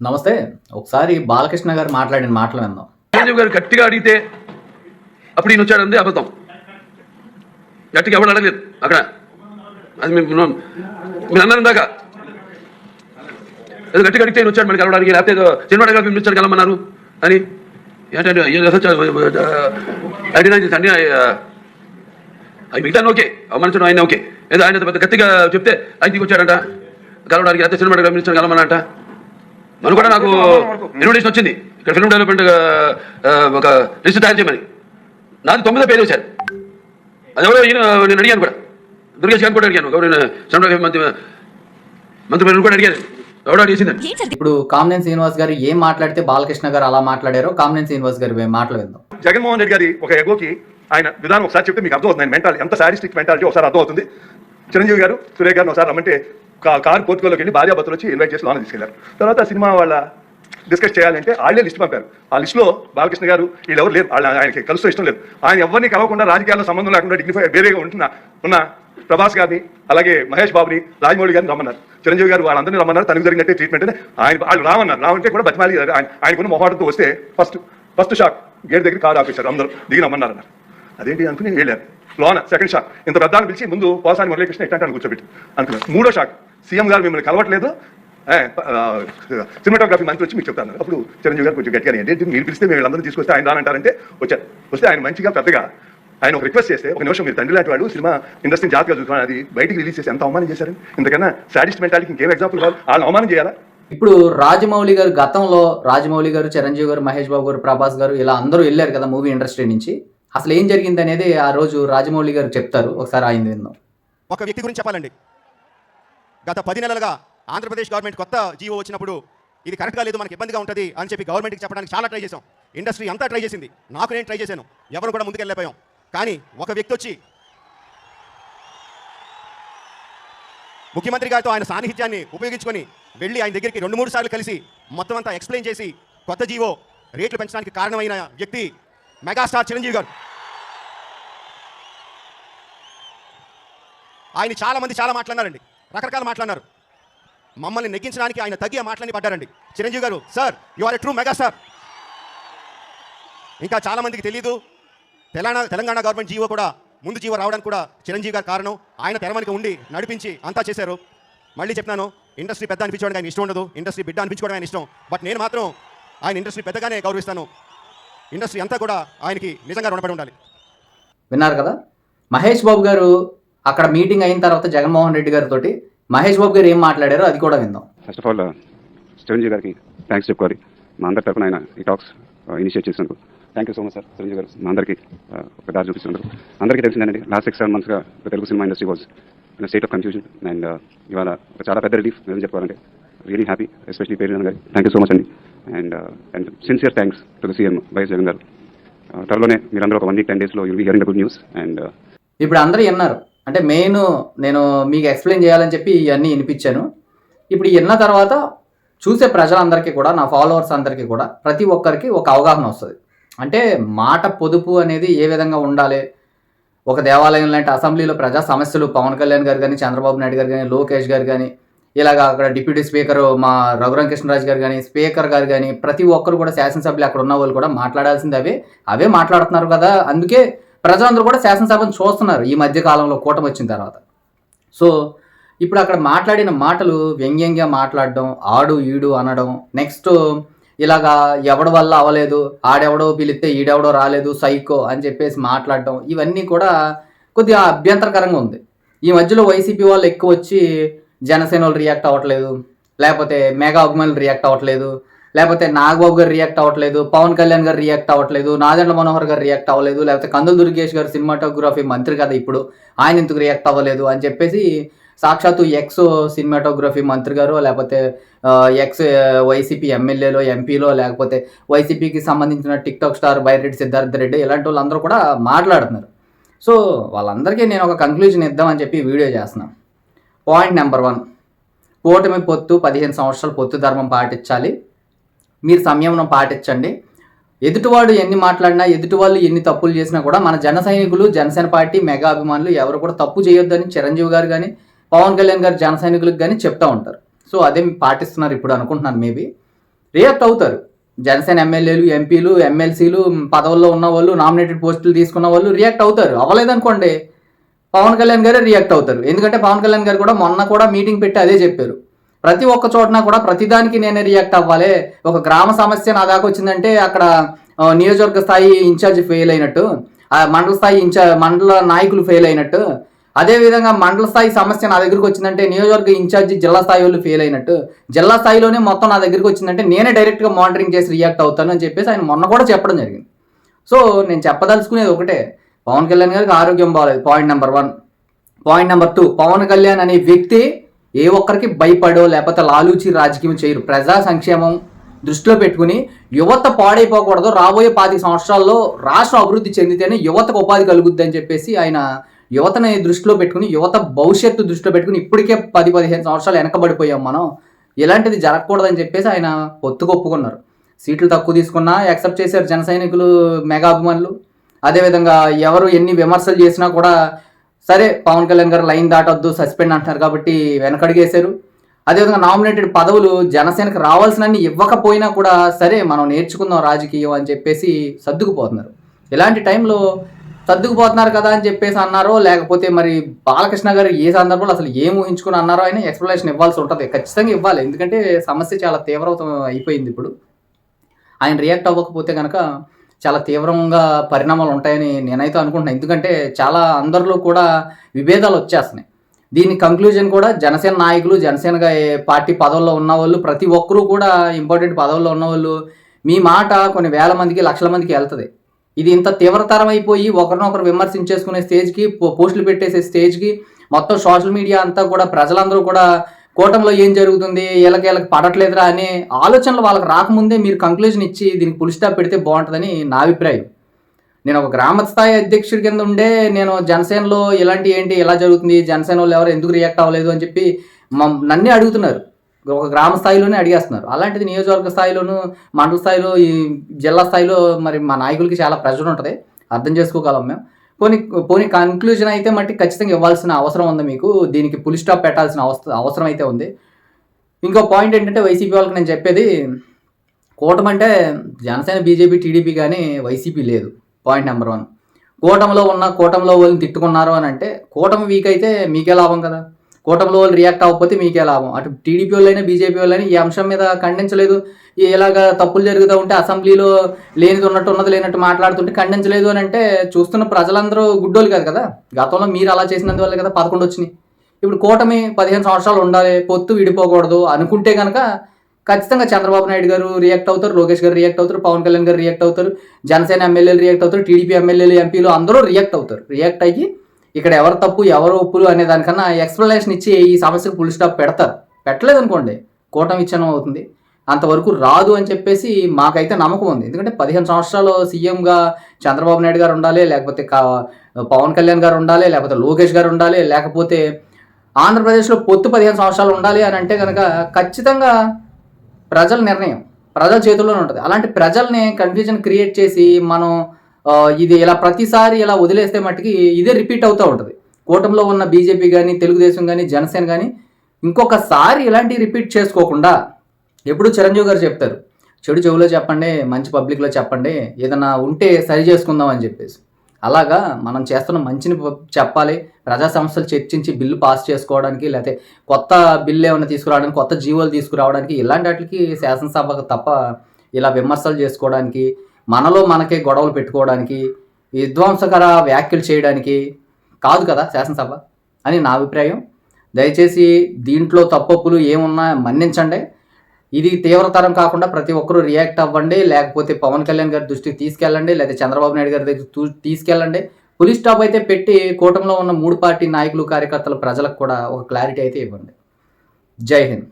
నమస్తే ఒకసారి బాలకృష్ణ గారు మాట్లాడిన మాటలు విందాం. చిరంజీవి గారు గట్టిగా అడిగితే అప్పుడు ఈయన వచ్చాడు అంది అబద్ధం. గట్టిగా ఎవరు అడగలేదు. అక్కడ. అది మేము మీరు అన్నారు ఇందాక ఏదో గట్టిగా అడిగితే ఈయన వచ్చాడు మనకి కలవడానికి లేకపోతే చిన్నవాడు గారు దగ్గర వచ్చాడు కలమన్నారు. అని. ఏంటంటే ఏదో అసలు అడిగినా అన్ని అవి మిగతా ఓకే. అవమానించడం ఆయన ఓకే. ఏదో ఆయన పెద్ద గట్టిగా చెప్తే ఆయన దిగొచ్చాడంట కలవడానికి లేకపోతే సినిమా దగ్గర పిలిపించాడు కలమన్నారంట మనం కూడా నాకు ఇన్విటేషన్ వచ్చింది. ఇక్కడ ఫిల్మ్ డెవలప్మెంట్ ఒక లిస్ట్ తయారు చేయమని. నాది తొమ్మిదో పేరు వచ్చారు అది ఎవరో ఈయన నేను అడిగాను కూడా. దుర్గేష్ గారిని కూడా అడిగాను. గౌరవ చంద్రబాబు మంత్రి మంత్రి కూడా అడిగాను ఇప్పుడు కామినేని శ్రీనివాస్ గారు ఏం మాట్లాడితే బాలకృష్ణ గారు అలా మాట్లాడారో కామినేని శ్రీనివాస్ గారు మాటలు విందాం. జగన్మోహన్ రెడ్డి గారి ఒక ఎగోకి ఆయన విధానం ఒకసారి చెప్తే మీకు అర్థం అవుతుంది మెంటాలిటీ ఎంత సాడిస్టిక్ మెంటాలిటీ ఒకసారి అర్థం అవుతుంది చిరంజీవి గారు సురేష్ గారిని ఒకసారి రమ్మంటే కార్ పోర్టుకోలోకి వెళ్ళి భార్యాభర్తలు వచ్చి ఇన్వైట్ చేసి లోన తీసుకెళ్ళారు తర్వాత సినిమా వాళ్ళ డిస్కస్ చేయాలంటే వాళ్ళే లిస్ట్ పంపారు. ఆ లిస్టులో బాలకృష్ణ గారు వీళ్ళెవరు లేరు. వాళ్ళ ఆయనకి కలుస్తూ ఇష్టం లేదు. ఆయన ఎవరిని కలవకుండా రాజకీయాల్లో సంబంధం లేకుండా డిగ్నిఫై వేరేగా ఉంటున్న ఉన్న ప్రభాస్ గారిని అలాగే మహేష్ బాబుని రాజమౌళి గారిని రమ్మన్నారు. చిరంజీవి గారు వాళ్ళందరినీ రమ్మన్నారు. తనకు జరిగినట్టే ట్రీట్మెంట్ ఆయన వాళ్ళు రామన్నారు. రావంటే కూడా బతిమాలి. ఆయన ఆయనకున్న మొహాటంతో వస్తే ఫస్ట్ ఫస్ట్ షాక్ గేట్ దగ్గర కారు ఆపేశారు. అందరూ దిగి రమ్మన్నారు అదేంటి అనుకుని వెళ్ళారు. లోన సెకండ్ షాక్. ఇంత పెద్దాన్ని పిలిచి ముందు పోసాని మురళీకృష్ణ ఎట్లా కూర్చోబెట్టి. అనుకున్నాను మూడో షాక్. సీఎం గారు మిమ్మల్ని కలవట్లేదు. సినిమాటోగ్రఫీ మంత్రి వచ్చి మీకు చెప్తాను. అప్పుడు చిరంజీవి గారు కొంచెం గట్టిగా ఏంటి మీరు పిలిస్తే మేము వీళ్ళందరూ తీసుకొస్తే ఆయన రానంటారంటే వచ్చారు. వస్తే ఆయన మంచిగా పెద్దగా ఆయన ఒక రిక్వెస్ట్ చేస్తే ఒక నిమిషం మీరు తండ్రి లాంటి వాడు సినిమా ఇండస్ట్రీని జాతిగా చూసుకోవాలి. అది బయటికి రిలీజ్ చేసి ఎంత అవమానం చేశారు ఇంతకన్నా సాడిస్ట్ మెంటాలిటీ ఇంకేం ఎగ్జాంపుల్ కావాలి? వాళ్ళని అవమానం చేయాలా? ఇప్పుడు రాజమౌళి గారు గతంలో రాజమౌళి గారు చిరంజీవి గారు మహేష్ బాబు గారు ప్రభాస్ గారు ఇలా అందరూ వెళ్ళారు కదా మూవీ ఇండస్ట్రీ నుంచి. అసలు ఏం జరిగింది అనేది ఆ రోజు రాజమౌళి గారు చెప్తారు. ఒకసారి ఆయన విందాం. ఒక వ్యక్తి గురించి చెప్పాలండి. గత పది నెలలుగా ఆంధ్రప్రదేశ్ గవర్నమెంట్ కొత్త జీవో వచ్చినప్పుడు ఇది కరెక్ట్గా లేదు మనకి ఇబ్బందిగా ఉంటుంది అని చెప్పి గవర్నమెంట్కి చెప్పడానికి చాలా ట్రై చేసాం ఇండస్ట్రీ అంతా ట్రై చేసింది. నాకు నేను ట్రై చేశాను. ఎవరు కూడా ముందుకు వెళ్ళిపోయాం కానీ ఒక వ్యక్తి వచ్చి ముఖ్యమంత్రి గారితో ఆయన సాన్నిహిత్యాన్ని ఉపయోగించుకొని వెళ్ళి ఆయన దగ్గరికి రెండు మూడు సార్లు కలిసి మొత్తం అంతా ఎక్స్ప్లెయిన్ చేసి కొత్త జీవో రేట్లు పెంచడానికి కారణమైన వ్యక్తి మెగాస్టార్ చిరంజీవి గారు. ఆయన చాలా మంది చాలా మాట్లాడినారండి. రకరకాల మాట్లాడినారు. మమ్మల్ని నెగ్గించడానికి ఆయన తగ్గి ఆ మాటలని పడ్డారండి. చిరంజీవి గారు sir you are a true megastar ఇంకా చాలా మందికి తెలియదు తెలంగాణ తెలంగాణ గవర్నమెంట్ జీవో కూడా ముందు జీవో రావడానికి కూడా చిరంజీవి గారు కారణం ఆయన తెరమనికి ఉండి నడిపించి అంతా చేశారు. మళ్ళీ చెప్తున్నాను ఇండస్ట్రీ పెద్ద అనిపించడానికి ఆయన ఇష్టం ఉండదు. ఇండస్ట్రీ బిడ్డ అనిపించుకోవడం ఆయన ఇష్టం. బట్ నేను మాత్రం ఆయన ఇండస్ట్రీ పెద్దగానే గౌరవిస్తాను. ఇండస్ట్రీ అంతా కూడా ఆయనకి నిజంగా రుణపడి ఉండాలి. విన్నారు కదా? మహేష్ బాబు గారు అక్కడ మీటింగ్ అయిన తర్వాత జగన్మోహన్ రెడ్డి గారితో మహేష్ బాబు గారు ఏం మాట్లాడారో అది కూడా విందాం. ఫస్ట్ ఆఫ్ ఆల్ చిరంజీవి గారికి థ్యాంక్స్ చెప్పుకోవాలి. మా అందరి తరఫున ఆయన ఈ టాక్స్ ఇనిషియేట్ చేసినందుకు. Thank you so much sir Chiranjeevi garu మా అందరికీ uh, ఒక దారి చూపిస్తున్నందుకు. అందరికీ తెలిసిందండి last six seven మంత్స్గా Telugu cinema industry was in state of confusion and uh, ఇవాళ ఒక చాలా పెద్ద రిలీఫ్ నిజం చెప్పాలంటే. రియలీ హ్యాపీ ఎస్పెషలీ పేరు గారు. థ్యాంక్ యూ సో మచ్ అండి. And and sincere thanks to the CM YS Jagan గారు. త్వరలోనే మీరందరూ ఒక వన్ వీక్ టెన్ డేస్లో you'll be hearing good news and ఇప్పుడు అందరూ విన్నారు అంటే మెయిన్ నేను మీకు ఎక్స్ప్లెయిన్ చేయాలని చెప్పి ఇవన్నీ వినిపించాను. ఇప్పుడు విన్న తర్వాత చూసే ప్రజలందరికీ కూడా నా ఫాలోవర్స్ అందరికీ కూడా ప్రతి ఒక్కరికి ఒక అవగాహన వస్తుంది. అంటే మాట పొదుపు అనేది ఏ విధంగా ఉండాలి? ఒక దేవాలయం లాంటి అసెంబ్లీలో ప్రజా సమస్యలు పవన్ కళ్యాణ్ గారు కానీ చంద్రబాబు నాయుడు గారు కానీ లోకేష్ గారు కానీ ఇలాగ అక్కడ డిప్యూటీ స్పీకర్ మా రఘురామ కృష్ణరాజు గారు కానీ స్పీకర్ గారు కానీ ప్రతి ఒక్కరు కూడా శాసనసభ్యులు అక్కడ ఉన్న వాళ్ళు కూడా మాట్లాడాల్సింది అవే. అవే మాట్లాడుతున్నారు కదా. అందుకే ప్రజలందరూ కూడా శాసనసభను చూస్తున్నారు ఈ మధ్య కాలంలో కూటమి వచ్చిన తర్వాత. సో ఇప్పుడు అక్కడ మాట్లాడిన మాటలు వ్యంగ్యంగా మాట్లాడడం ఆడు ఈడు అనడం నెక్స్ట్ ఇలాగా ఎవడి వల్ల అవ్వలేదు ఆడెవడో పిలిస్తే ఈడెవడో రాలేదు సైకో అని చెప్పేసి మాట్లాడడం ఇవన్నీ కూడా కొద్దిగా అభ్యంతరకరంగా ఉంది. ఈ మధ్యలో వైసీపీ వాళ్ళు ఎక్కువ వచ్చి జనసేన వాళ్ళు రియాక్ట్ అవ్వట్లేదు. లేకపోతే మెగా అభిమానులు రియాక్ట్ అవ్వట్లేదు. లేకపోతే నాగబాబు గారు రియాక్ట్ అవ్వట్లేదు. పవన్ కళ్యాణ్ గారు రియాక్ట్ అవ్వట్లేదు. నాదెండ్ల మనోహర్ గారు రియాక్ట్ అవ్వలేదు. లేకపోతే కందుల దుర్గేష్ గారు సినిమాటోగ్రఫీ మంత్రి కదా ఇప్పుడు. ఆయన ఎందుకు రియాక్ట్ అవ్వలేదు అని చెప్పేసి సాక్షాత్తు ఎక్స్ సినిమాటోగ్రఫీ మంత్రి గారు లేకపోతే ఎక్స్ వైసీపీ ఎమ్మెల్యేలో ఎంపీలో లేకపోతే వైసీపీకి సంబంధించిన టిక్టాక్ స్టార్ బైరెడ్డి సిద్ధార్థ రెడ్డి ఇలాంటి వాళ్ళందరూ కూడా మాట్లాడుతున్నారు. సో వాళ్ళందరికీ నేను ఒక కంక్లూజన్ ఇద్దామని చెప్పి వీడియో చేస్తున్నాను. పాయింట్ నెంబర్ వన్ కూటమి పొత్తు పదిహేను సంవత్సరాలు పొత్తు ధర్మం పాటించాలి. మీరు సంయమనం పాటించండి. ఎదుటివాడు ఎన్ని మాట్లాడినా ఎదుటి వాళ్ళు ఎన్ని తప్పులు చేసినా కూడా మన జన సైనికులు జనసేన పార్టీ మెగా అభిమానులు ఎవరు కూడా తప్పు చేయొద్దని చిరంజీవి గారు కానీ పవన్ కళ్యాణ్ గారు జన సైనికులకు కానీ చెప్తా ఉంటారు. సో అదే పాటిస్తున్నారు ఇప్పుడు అనుకుంటున్నాను మేబీ. రియాక్ట్ అవుతారు. జనసేన ఎమ్మెల్యేలు ఎంపీలు ఎమ్మెల్సీలు పదవుల్లో ఉన్న వాళ్ళు నామినేటెడ్ పోస్టులు తీసుకున్న వాళ్ళు రియాక్ట్ అవుతారు. అవ్వలేదనుకోండి. పవన్ కళ్యాణ్ గారే రియాక్ట్ అవుతారు. ఎందుకంటే పవన్ కళ్యాణ్ గారు కూడా మొన్న కూడా మీటింగ్ పెట్టి అదే చెప్పారు. ప్రతి ఒక్క చోటన కూడా ప్రతిదానికి నేనే రియాక్ట్ అవ్వాలి. ఒక గ్రామ సమస్య నా దాకా వచ్చిందంటే అక్కడ నియోజకవర్గ స్థాయి ఇన్ఛార్జ్ ఫెయిల్ అయినట్టు మండల స్థాయి ఇన్ఛార్జ్ మండల నాయకులు ఫెయిల్ అయినట్టు అదే విధంగా మండల స్థాయి సమస్య నా దగ్గరికి వచ్చిందంటే నియోజకవర్గ ఇన్ఛార్జి జిల్లా స్థాయి వాళ్ళు ఫెయిల్ అయినట్టు జిల్లా స్థాయిలోనే మొత్తం నా దగ్గరికి వచ్చిందంటే నేనే డైరెక్ట్గా మానిటరింగ్ చేసి రియాక్ట్ అవుతాను అని చెప్పేసి ఆయన మొన్న కూడా చెప్పడం జరిగింది. సో నేను చెప్పదలుచుకునేది ఒకటే పవన్ కళ్యాణ్ గారికి ఆరోగ్యం బాగాలేదు point number one point number two Pawan Kalyan అనే వ్యక్తి ఏ ఒక్కరికి భయపడో లేకపోతే లాలూచి రాజకీయం చేయరు. ప్రజా సంక్షేమం దృష్టిలో పెట్టుకుని యువత పాడైపోకూడదు. రాబోయే పాతిక సంవత్సరాల్లో రాష్ట్ర అభివృద్ధి చెందితేనే యువతకు ఉపాధి కలుగుద్ది అని చెప్పేసి ఆయన యువతని దృష్టిలో పెట్టుకుని యువత భవిష్యత్తు దృష్టిలో పెట్టుకుని ఇప్పటికే పది పదిహేను సంవత్సరాలు వెనకబడిపోయాం మనం. ఇలాంటిది జరగకూడదని చెప్పేసి ఆయన పొత్తుకొప్పుకున్నారు. సీట్లు తక్కువ తీసుకున్నా యాక్సెప్ట్ చేశారు జన సైనికులు మెగా అభిమానులు. అదేవిధంగా ఎవరు ఎన్ని విమర్శలు చేసినా కూడా సరే పవన్ కళ్యాణ్ గారు లైన్ దాటొద్దు సస్పెండ్ అంటున్నారు కాబట్టి వెనకడిగేశారు. అదేవిధంగా నామినేటెడ్ పదవులు జనసేనకు రావాల్సినన్ని ఇవ్వకపోయినా కూడా సరే మనం నేర్చుకుందాం రాజకీయం అని చెప్పేసి సర్దుకుపోతున్నారు. ఇలాంటి టైంలో సర్దుకుపోతున్నారు కదా అని చెప్పేసి అన్నారో లేకపోతే మరి బాలకృష్ణ గారు ఏ సందర్భంలో అసలు ఏం ఊహించుకుని అన్నారో ఆయన ఎక్స్ప్లెనేషన్ ఇవ్వాల్సి ఉంటుంది. ఖచ్చితంగా ఇవ్వాలి. ఎందుకంటే సమస్య చాలా తీవ్రతం అయిపోయింది ఇప్పుడు. ఆయన రియాక్ట్ అవ్వకపోతే కనుక చాలా తీవ్రంగా పరిణామాలు ఉంటాయని నేనైతే అనుకుంటున్నాను ఎందుకంటే చాలా అందరిలో కూడా విభేదాలు వచ్చేస్తున్నాయి. దీని కంక్లూజన్ కూడా జనసేన నాయకులు జనసేన పార్టీ పదవుల్లో ఉన్న వాళ్ళు ప్రతి ఒక్కరూ కూడా ఇంపార్టెంట్ పదవుల్లో ఉన్న వాళ్ళు మీ మాట కొన్ని వేల మందికి లక్షల మందికి వెళ్తుంది. ఇది ఇంత తీవ్రతరం అయిపోయి ఒకరినొకరు విమర్శించేసుకునే స్టేజ్కి పో- పోస్టులు పెట్టేసే స్టేజ్కి మొత్తం సోషల్ మీడియా అంతా కూడా ప్రజలందరూ కూడా కూటమిలో ఏం జరుగుతుంది? వీళ్ళకి వీళ్ళకి పడట్లేదురా అనే ఆలోచనలు వాళ్ళకి రాకముందే మీరు కంక్లూజన్ ఇచ్చి దీనికి పులి స్టాప్ పెడితే బాగుంటుందని నా అభిప్రాయం. నేను ఒక గ్రామ స్థాయి అధ్యక్షుడి కింద ఉండే నేను జనసేనలో ఇలాంటి ఏంటి ఎలా జరుగుతుంది జనసేన వాళ్ళు ఎవరు ఎందుకు రియాక్ట్ అవ్వలేదు అని చెప్పి నన్నే అడుగుతున్నారు. ఒక గ్రామ స్థాయిలోనే అడిగేస్తున్నారు. అలాంటిది నియోజకవర్గ స్థాయిలోను మండల స్థాయిలో ఈ జిల్లా స్థాయిలో మరి మా నాయకులకి చాలా ప్రెషర్ ఉంటుంది. అర్థం చేసుకోగలం మేము. పోనీ పోనీ కన్క్లూజన్ అయితే మట్టి ఖచ్చితంగా ఇవ్వాల్సిన అవసరం ఉంది మీకు. దీనికి పులి స్టాప్ పెట్టాల్సిన అవసరం అవసరం అయితే ఉంది. ఇంకో పాయింట్ ఏంటంటే వైసీపీ వాళ్ళకి నేను చెప్పేది కూటమి అంటే జనసేన బీజేపీ టీడీపీ కానీ వైసీపీ లేదు. పాయింట్ నెంబర్ వన్ కూటమిలో ఉన్న కూటమిలో వాళ్ళని తిట్టుకున్నారు అని అంటే కూటమి వీక్ అయితే మీకే లాభం కదా. కూటమిలో వాళ్ళు రియాక్ట్ అవ్వకపోతే మీకే లాభం. అటు టీడీపీ వాళ్ళైనా బీజేపీ వాళ్ళైనా ఈ అంశం మీద ఖండించలేదు. ఇలాగ తప్పులు జరుగుతూ ఉంటే అసెంబ్లీలో లేనిది ఉన్నట్టు ఉన్నది లేనట్టు మాట్లాడుతుంటే ఖండించలేదు అని అంటే చూస్తున్న ప్రజలందరూ గుడ్డోలు కాదు కదా? గతంలో మీరు అలా చేసినందువల్ల కదా పదకొండు వచ్చినాయి. ఇప్పుడు కూటమి పదిహేను సంవత్సరాలు ఉండాలి పొత్తు విడిపోకూడదు అనుకుంటే కనుక ఖచ్చితంగా చంద్రబాబు నాయుడు గారు రియాక్ట్ అవుతారు లోకేష్ గారు రియాక్ట్ అవుతారు పవన్ కళ్యాణ్ గారు రియాక్ట్ అవుతారు జనసేన ఎమ్మెల్యేలు రియాక్ట్ అవుతారు టీడీపీ ఎమ్మెల్యేలు ఎంపీలు అందరూ రియాక్ట్ అవుతారు. రియాక్ట్ అయ్యి ఇక్కడ ఎవరు తప్పు ఎవరు ఒప్పులు అనే దానికన్నా ఎక్స్ప్లెనేషన్ ఇచ్చి ఈ సమస్యకు ఫుల్ స్టాప్ పెడతారు. పెట్టలేదు అనుకోండి కూటమి ఇచ్చాను అవుతుంది. అంతవరకు రాదు అని చెప్పేసి మాకైతే నమ్మకం ఉంది. ఎందుకంటే పదిహేను సంవత్సరాలు సీఎంగా చంద్రబాబు నాయుడు గారు ఉండాలి లేకపోతే పవన్ కళ్యాణ్ గారు ఉండాలి లేకపోతే లోకేష్ గారు ఉండాలి లేకపోతే ఆంధ్రప్రదేశ్లో పొత్తు పదిహేను సంవత్సరాలు ఉండాలి అని అంటే కనుక ఖచ్చితంగా ప్రజల నిర్ణయం ప్రజల చేతుల్లోనే ఉంటుంది. అలాంటి ప్రజల్ని కన్ఫ్యూజన్ క్రియేట్ చేసి మనం ఇది ఇలా ప్రతిసారి ఇలా వదిలేస్తే మట్టుకి ఇదే రిపీట్ అవుతూ ఉంటుంది. కూటమిలో ఉన్న బీజేపీ కానీ తెలుగుదేశం కానీ జనసేన కానీ ఇంకొకసారి ఇలాంటివి రిపీట్ చేసుకోకుండా ఎప్పుడు చిరంజీవి గారు చెప్తారు చెడు చెవులో చెప్పండి మంచి పబ్లిక్లో చెప్పండి ఏదైనా ఉంటే సరి చేసుకుందాం అని చెప్పేసి. అలాగా మనం చేస్తున్న మంచిని చెప్పాలి ప్రజా సమస్యలు చర్చించి బిల్లు పాస్ చేసుకోవడానికి లేకపోతే కొత్త బిల్లు ఏమైనా తీసుకురావడానికి కొత్త జీవోలు తీసుకురావడానికి ఇలాంటి వాటికి శాసనసభకు తప్ప ఇలా విమర్శలు చేసుకోవడానికి మనలో మనకే గొడవలు పెట్టుకోవడానికి విధ్వంసకర వ్యాఖ్యలు చేయడానికి కాదు కదా శాసనసభ అని నా అభిప్రాయం. దయచేసి దీంట్లో తప్పప్పులు ఏమున్నా మన్నించండి. ఇది తీవ్రతరం కాకుండా ప్రతి ఒక్కరూ రియాక్ట్ అవ్వండి. లేకపోతే పవన్ కళ్యాణ్ గారి దృష్టికి తీసుకెళ్ళండి. లేదా చంద్రబాబు నాయుడు గారి దగ్గర తీసుకెళ్ళండి. పోలీస్ స్టాప్ అయితే పెట్టి కూటమిలో ఉన్న మూడు పార్టీ నాయకులు కార్యకర్తలు ప్రజలకు కూడా ఒక క్లారిటీ అయితే ఇవ్వండి. జై హింద్.